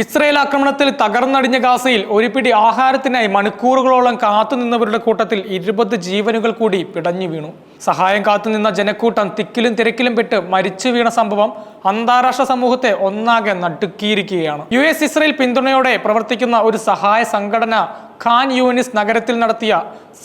Israel ആക്രമണത്തിൽ തകർന്നടിഞ്ഞ ഗാസയിൽ ഒരു പിടി ആഹാരത്തിനായി മണിക്കൂറുകളോളം കാത്തുനിന്നവരുടെ കൂട്ടത്തിൽ ഇരുപത് ജീവനുകൾ കൂടി പിടഞ്ഞു വീണു. സഹായം കാത്തുനിന്ന ജനക്കൂട്ടം തിക്കിലും തിരക്കിലും പെട്ട് മരിച്ചു വീണ സംഭവം അന്താരാഷ്ട്ര സമൂഹത്തെ ഒന്നാകെ നടുക്കിയിരിക്കുകയാണ്. യു എസ് ഇസ്രയേൽ പിന്തുണയോടെ പ്രവർത്തിക്കുന്ന ഒരു സഹായ സംഘടന ഖാൻ യൂനിസ് നഗരത്തിൽ നടത്തിയ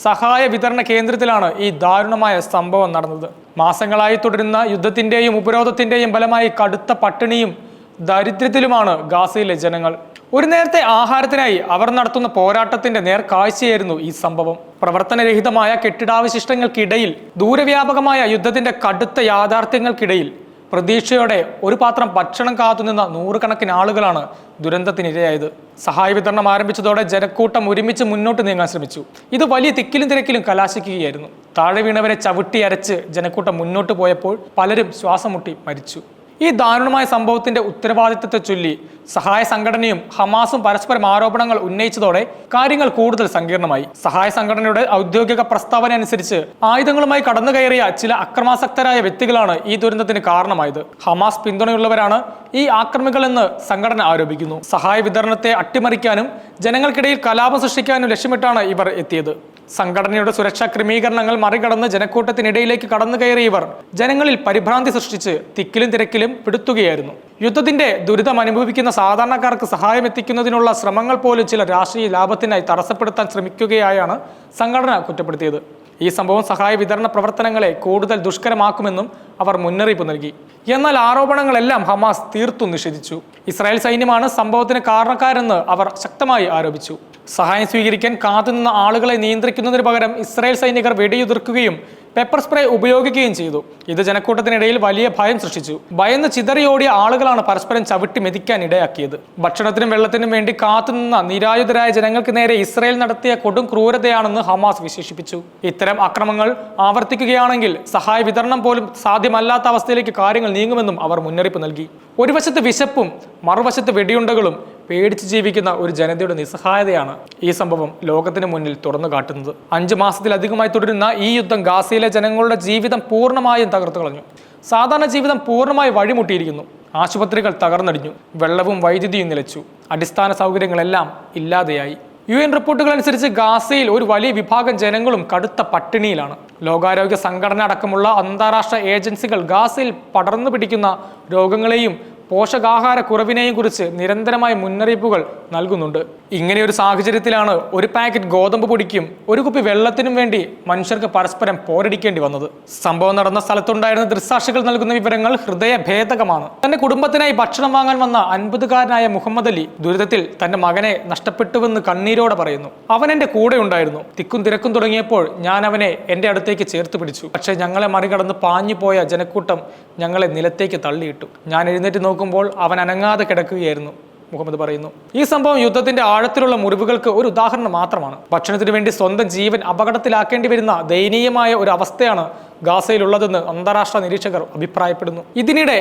സഹായ വിതരണ കേന്ദ്രത്തിലാണ് ഈ ദാരുണമായ സംഭവം നടന്നത്. മാസങ്ങളായി തുടരുന്ന യുദ്ധത്തിന്റെയും ഉപരോധത്തിന്റെയും ഫലമായി കടുത്ത പട്ടിണിയും ദരിദ്രത്തിലുമാണ് ഗാസയിലെ ജനങ്ങൾ. ഒരു നേരത്തെ ആഹാരത്തിനായി അവർ നടത്തുന്ന പോരാട്ടത്തിന്റെ നേർക്കാഴ്ചയായിരുന്നു ഈ സംഭവം. പ്രവർത്തനരഹിതമായ കെട്ടിടാവശിഷ്ടങ്ങൾക്കിടയിൽ ദൂരവ്യാപകമായ യുദ്ധത്തിന്റെ കടുത്ത യാഥാർത്ഥ്യങ്ങൾക്കിടയിൽ പ്രതീക്ഷയോടെ ഒരു പാത്രം ഭക്ഷണം കാത്തുനിന്ന നൂറുകണക്കിന് ആളുകളാണ് ദുരന്തത്തിനിരയായത്. സഹായ വിതരണം ആരംഭിച്ചതോടെ ജനക്കൂട്ടം ഒരുമിച്ച് മുന്നോട്ട് നീങ്ങാൻ ശ്രമിച്ചു. ഇത് വലിയ തിക്കിലും തിരക്കിലും കലാശിക്കുകയായിരുന്നു. താഴെ വീണവരെ ചവിട്ടി അരച്ച് ജനക്കൂട്ടം മുന്നോട്ട് പോയപ്പോൾ പലരും ശ്വാസം മുട്ടി മരിച്ചു. ഈ ദാരുണമായ സംഭവത്തിന്റെ ഉത്തരവാദിത്തത്തെ ചൊല്ലി സഹായ സംഘടനയും ഹമാസും പരസ്പരം ആരോപണങ്ങൾ ഉന്നയിച്ചതോടെ കാര്യങ്ങൾ കൂടുതൽ സങ്കീർണമായി. സഹായ സംഘടനയുടെ ഔദ്യോഗിക പ്രസ്താവന അനുസരിച്ച് ആയുധങ്ങളുമായി കടന്നു കയറിയ ചില അക്രമാസക്തരായ വ്യക്തികളാണ് ഈ ദുരന്തത്തിന് കാരണമായത്. ഹമാസ് പിന്തുണയുള്ളവരാണ് ഈ ആക്രമികളെന്ന് സംഘടന ആരോപിക്കുന്നു. സഹായ വിതരണത്തെ അട്ടിമറിക്കാനും ജനങ്ങൾക്കിടയിൽ കലാപം സൃഷ്ടിക്കാനും ലക്ഷ്യമിട്ടാണ് ഇവർ എത്തിയത്. സംഘടനയുടെ സുരക്ഷാ ക്രമീകരണങ്ങൾ മറികടന്ന് ജനക്കൂട്ടത്തിനിടയിലേക്ക് കടന്നു കയറിയവർ ജനങ്ങളിൽ പരിഭ്രാന്തി സൃഷ്ടിച്ച് തിക്കിലും തിരക്കിലും പിടുത്തുകയായിരുന്നു. യുദ്ധത്തിന്റെ ദുരിതം അനുഭവിക്കുന്ന സാധാരണക്കാർക്ക് സഹായം എത്തിക്കുന്നതിനുള്ള ശ്രമങ്ങൾ പോലും ചില രാഷ്ട്രീയ ലാഭത്തിനായി തടസ്സപ്പെടുത്താൻ ശ്രമിക്കുകയായാണ് സംഘടന കുറ്റപ്പെടുത്തിയത്. ഈ സംഭവം സഹായ വിതരണ പ്രവർത്തനങ്ങളെ കൂടുതൽ ദുഷ്കരമാക്കുമെന്നും അവർ മുന്നറിയിപ്പ് നൽകി. എന്നാൽ ആരോപണങ്ങളെല്ലാം ഹമാസ് തീർത്തും നിഷേധിച്ചു. ഇസ്രായേൽ സൈന്യമാണ് സംഭവത്തിന് കാരണക്കാരെന്ന് അവർ ശക്തമായി ആരോപിച്ചു. സഹായം സ്വീകരിക്കാൻ കാത്തുനിന്ന ആളുകളെ നിയന്ത്രിക്കുന്നതിന് പകരം ഇസ്രായേൽ സൈനികർ വെടിയുതിർക്കുകയും പെപ്പർ സ്പ്രേ ഉപയോഗിക്കുകയും ചെയ്തു. ഇത് ജനക്കൂട്ടത്തിനിടയിൽ വലിയ ഭയം സൃഷ്ടിച്ചു. ഭയന്ന് ചിതറിയോടിയ ആളുകളാണ് പരസ്പരം ചവിട്ടി മെതിക്കാൻ ഇടയാക്കിയത്. ഭക്ഷണത്തിനും വെള്ളത്തിനും വേണ്ടി കാത്തുനിന്ന നിരായുധരായ ജനങ്ങൾക്ക് നേരെ ഇസ്രായേൽ നടത്തിയ കൊടും ക്രൂരതയാണെന്ന് ഹമാസ് വിശേഷിപ്പിച്ചു. ഇത്തരം അക്രമങ്ങൾ ആവർത്തിക്കുകയാണെങ്കിൽ സഹായ വിതരണം പോലും സാധ്യമല്ലാത്ത അവസ്ഥയിലേക്ക് കാര്യങ്ങൾ നീങ്ങുമെന്നും അവർ മുന്നറിയിപ്പ് നൽകി. ഒരു വശത്ത് വിശപ്പും മറുവശത്ത് വെടിയുണ്ടകളും പേടിച്ച് ജീവിക്കുന്ന ഒരു ജനതയുടെ നിസ്സഹായതയാണ് ഈ സംഭവം ലോകത്തിന് മുന്നിൽ തുറന്നു കാട്ടുന്നത്. അഞ്ച് മാസത്തിലധികമായി തുടരുന്ന ഈ യുദ്ധം ഗാസയിലെ ജനങ്ങളുടെ ജീവിതം പൂർണമായും തകർത്തു കളഞ്ഞു. സാധാരണ ജീവിതം പൂർണമായി വഴിമുട്ടിയിരിക്കുന്നു. ആശുപത്രികൾ തകർന്നടിഞ്ഞു. വെള്ളവും വൈദ്യുതിയും നിലച്ചു. അടിസ്ഥാന സൗകര്യങ്ങളെല്ലാം ഇല്ലാതെയായി. യു എൻ റിപ്പോർട്ടുകൾ അനുസരിച്ച് ഗാസയിൽ ഒരു വലിയ വിഭാഗം ജനങ്ങളും കടുത്ത പട്ടിണിയിലാണ്. ലോകാരോഗ്യ സംഘടന അടക്കമുള്ള അന്താരാഷ്ട്ര ഏജൻസികൾ ഗാസയിൽ പടർന്നു പിടിക്കുന്ന രോഗങ്ങളെയും പോഷകാഹാര കുറവിനെയും കുറിച്ച് നിരന്തരമായ മുന്നറിയിപ്പുകൾ നൽകുന്നുണ്ട്. ഇങ്ങനെ ഒരു സാഹചര്യത്തിലാണ് ഒരു പാക്കറ്റ് ഗോതമ്പ് പൊടിക്കും ഒരു കുപ്പി വെള്ളത്തിനും വേണ്ടി മനുഷ്യർക്ക് പരസ്പരം പോരടിക്കേണ്ടി വന്നത്. സംഭവം നടന്ന സ്ഥലത്തുണ്ടായിരുന്ന ദൃക്സാക്ഷികൾ നൽകുന്ന വിവരങ്ങൾ ഹൃദയഭേദകമാണ്. തന്റെ കുടുംബത്തിനായി ഭക്ഷണം വാങ്ങാൻ വന്ന അൻപതുകാരനായ മുഹമ്മദ് അലി ദുരിതത്തിൽ തന്റെ മകനെ നഷ്ടപ്പെട്ടുവെന്ന് കണ്ണീരോടെ പറയുന്നു. അവൻ എന്റെ കൂടെ ഉണ്ടായിരുന്നു. തിക്കും തിരക്കും തുടങ്ങിയപ്പോൾ ഞാൻ അവനെ എന്റെ അടുത്തേക്ക് ചേർത്ത് പിടിച്ചു. പക്ഷേ ഞങ്ങളെ മറികടന്ന് പാഞ്ഞു പോയ ജനക്കൂട്ടം ഞങ്ങളെ നിലത്തേക്ക് തള്ളിയിട്ടു. ഞാൻ എഴുന്നേറ്റ് നോക്കുമ്പോൾ അവൻ അനങ്ങാതെ കിടക്കുകയായിരുന്നു. മുഹമ്മദ് പറയുന്നു ഈ സംഭവം യുദ്ധത്തിന്റെ ആഴത്തിലുള്ള മുറിവുകൾക്ക് ഒരു ഉദാഹരണം മാത്രമാണ്. ഭക്ഷണത്തിന് വേണ്ടി സ്വന്തം ജീവൻ അപകടത്തിലാക്കേണ്ടി വരുന്ന ദയനീയമായ ഒരു അവസ്ഥയാണ് ഗാസയിലുള്ളതെന്ന് അന്താരാഷ്ട്ര നിരീക്ഷകർ അഭിപ്രായപ്പെടുന്നു. ഇതിനിടെ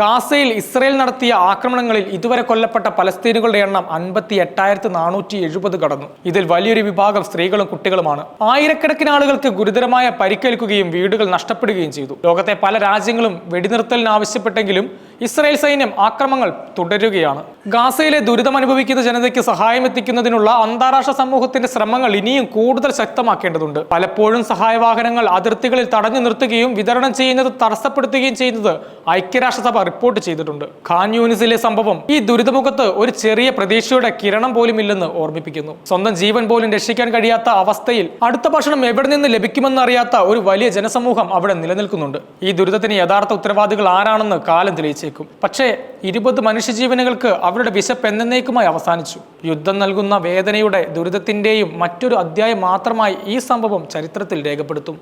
ഗാസയിൽ ഇസ്രയേൽ നടത്തിയ ആക്രമണങ്ങളിൽ ഇതുവരെ കൊല്ലപ്പെട്ട പലസ്തീനുകളുടെ എണ്ണം അൻപത്തി എട്ടായിരത്തി നാനൂറ്റി എഴുപത് കടന്നു. ഇതിൽ വലിയൊരു വിഭാഗം സ്ത്രീകളും കുട്ടികളുമാണ്. ആയിരക്കണക്കിന് ആളുകൾക്ക് ഗുരുതരമായ പരിക്കേൽക്കുകയും വീടുകൾ നഷ്ടപ്പെടുകയും ചെയ്തു. ലോകത്തെ പല രാജ്യങ്ങളും വെടിനിർത്തലിന് ആവശ്യപ്പെട്ടെങ്കിലും ഇസ്രായേൽ സൈന്യം ആക്രമങ്ങൾ തുടരുകയാണ്. ഗാസയിലെ ദുരിതമനുഭവിക്കുന്ന ജനതയ്ക്ക് സഹായം എത്തിക്കുന്നതിനുള്ള അന്താരാഷ്ട്ര സമൂഹത്തിന്റെ ശ്രമങ്ങൾ ഇനിയും കൂടുതൽ ശക്തമാക്കേണ്ടതുണ്ട്. പലപ്പോഴും സഹായ വാഹനങ്ങൾ അതിർത്തികളിൽ തടഞ്ഞു നിർത്തുകയും വിതരണം ചെയ്യുന്നത് തടസ്സപ്പെടുത്തുകയും ചെയ്യുന്നത് ഐക്യരാഷ്ട്രസഭ റിപ്പോർട്ട് ചെയ്തിട്ടുണ്ട്. ഖാൻ യൂണിസിലെ സംഭവം ഈ ദുരിതമുഖത്ത് ഒരു ചെറിയ പ്രതീക്ഷയുടെ കിരണം പോലും ഇല്ലെന്ന് ഓർമ്മിപ്പിക്കുന്നു. സ്വന്തം ജീവൻ പോലും രക്ഷിക്കാൻ കഴിയാത്ത അവസ്ഥയിൽ അടുത്ത ഭക്ഷണം എവിടെ നിന്ന് ലഭിക്കുമെന്ന് അറിയാത്ത ഒരു വലിയ ജനസമൂഹം അവിടെ നിലനിൽക്കുന്നുണ്ട്. ഈ ദുരിതത്തിന് യഥാർത്ഥ ഉത്തരവാദികൾ ആരാണെന്ന് കാലം തെളിയിച്ചേക്കും പക്ഷേ ഇരുപത് മനുഷ്യജീവനുകൾക്ക് അവരുടെ വിശപ്പ് എന്നേക്കുമായി അവസാനിച്ചു. യുദ്ധം നൽകുന്ന വേദനയുടെ ദുരിതത്തിന്റെയും മറ്റൊരു അധ്യായം മാത്രമായി ഈ സംഭവം ചരിത്രത്തിൽ രേഖപ്പെടുത്തും.